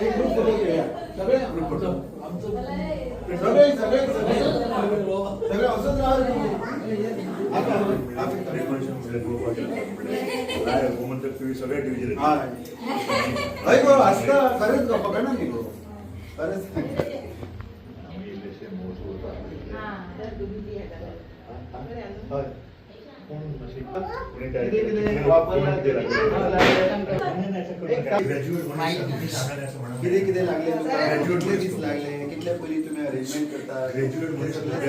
एक group photo घेऊया. सगळे? सगळे सगळे सगळे. सगळे असंच राहा रे तुम्ही. आता, आता. सगळ्या डिव्हिजन हा. अय गो असता खरंच गो पकडा नाही गो खरंच. किती किती वापरला किती किती लागले? तुमका? कितले दीस लागले कितले पयली तुम्ही अरेंजमेंट करता ते सगळं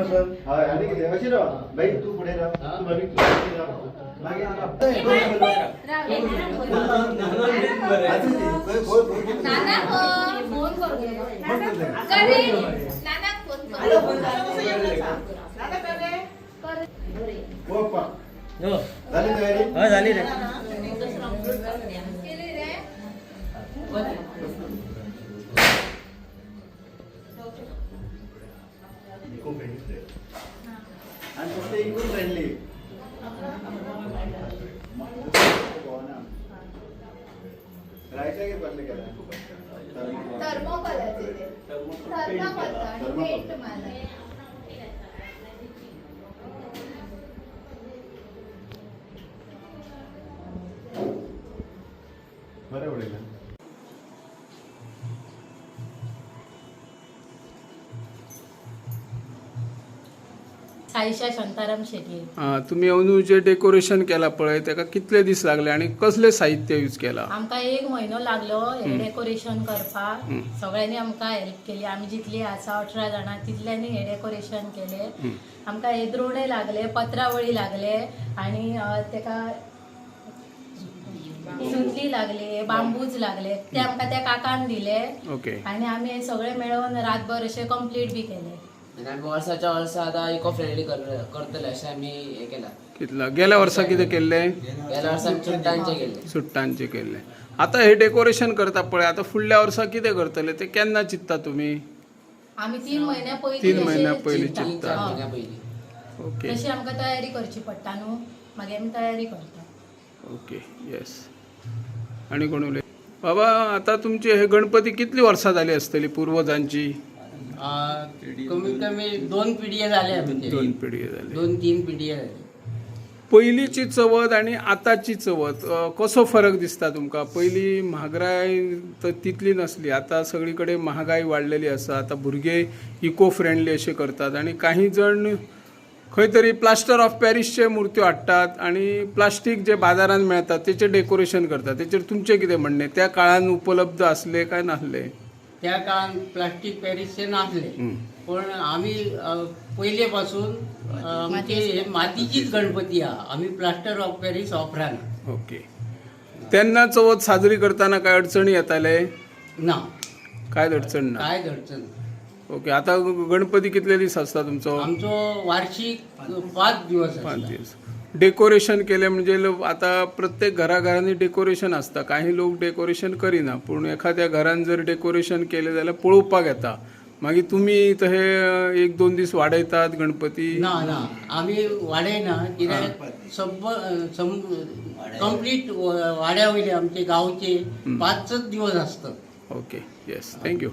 आणि किती अशी राहा बाई तू पुढे राहा तू भाभी तू पुढे मागे. आजच ये. बोल, बोल, बोल, बोल. हो, पप्पा. हो झाली तयारी हो, झाली रे इकडून राहिली राहायचं की बदले केला थर्मोकॉलचे ते थर्मोकॉल आणि पेंट मला बरं उडेल साईशा शांताराम शेटये आ, तुम्ही अंदूचे डेकोरेशन केला पळय ताका कितले दीस लागले आणि कसले साहित्य यूज केला? आमकां एक म्हयनो लागलो हे. डेकोरेशन करपाक. सगळ्यांनी आमकां हेल्प केली. आमी जितली आसा अठरा जाणां तितल्यांनी हे डेकोरेशन केले. आमकां हे द्रोणे लागले पत्रावळी लागले आणि अ, तेका सुतली लागले बांबूज लागले. ते आमकां त्या काकान दिले. ओके. आणि आमी हे सगळे मेळून रातभर अशे कंप्लीट बी केले. आणि आम्ही वर्षाच्या वर्सा आता इको फ्रेंडली करतले अशें आमी हे केला. कितला? गेल्या वर्सा कितें केल्ले गेल्या वर्सा चुट्टांचे गेले सुट्टांचे केल्ले आता हे डेकोरेशन करता पळय आता फुडल्या वर्सा कितें करतले? ते केन्ना चित्ता तुम्ही? आमी तीन महिन्या पयलीं तीन चिंतता. ओके. तशी आमकां तयारी करची पडटा न्हू? मागीर आमी तयारी करता. ओके येस आणि कोण उलय? बाबा आता तुमचे हे गणपती कितली वर्सां जाली आसतली पूर्वजांची? आ, कमीत कमी दोन पिढये झाल्या दोन पिढी झाली दोन तीन पिढये झाली पयलींची चवथ आणि आताची चवथ अ, कसो फरक दिसता तुमकां? पयलीं महागाय तर तितली नसली. आता सगळीकडे महागाई वाडलेली आसा आता भुरगे इको फ्रेंडली अशे करतात आणि काही जण खंय तरी प्लास्टर ऑफ पॅरिसचे मुर्त्यो हाडटात आणि प्लास्टीक जे बाजारात मेळतात तेचे डेकोरेशन करतात. तेचेर तुमचें कितें म्हणणें? त्या काळान उपलब्ध आसले काय नासले? त्या काळात प्लास्टिक पॅरिसचे नासले. पण आम्ही अ, पहिले पासून अ, आमचे हे मातीचीच गणपती हा आम्ही प्लास्टर ऑफ पॅरिस वापराना ओके. तेन्ना चवथ साजरी करताना काय अडचणी येताले ना. काय अडचण ना? काय अडचण ओके आता गणपती कितले दीस आसता तुमचो? आमचो वार्षिक पाच दिवस पाच. दिवस. डेकोरेशन केले म्हणजे लो- आता प्रत्येक घराघरांनी डेकोरेशन असता. काही लोक डेकोरेशन करिना. पूण एखाद्या घरान जर डेकोरेशन केले जाल्यार पळोवपाक येता मागीर तुमी हे एक दोन दीस वाडयतात गणपती? ना ना. आम्ही वाडयना कित्याक सब कंप्लीट वाड्या वयले आमचे गावचे पाचच दिवस असतात. ओके. Yes thank you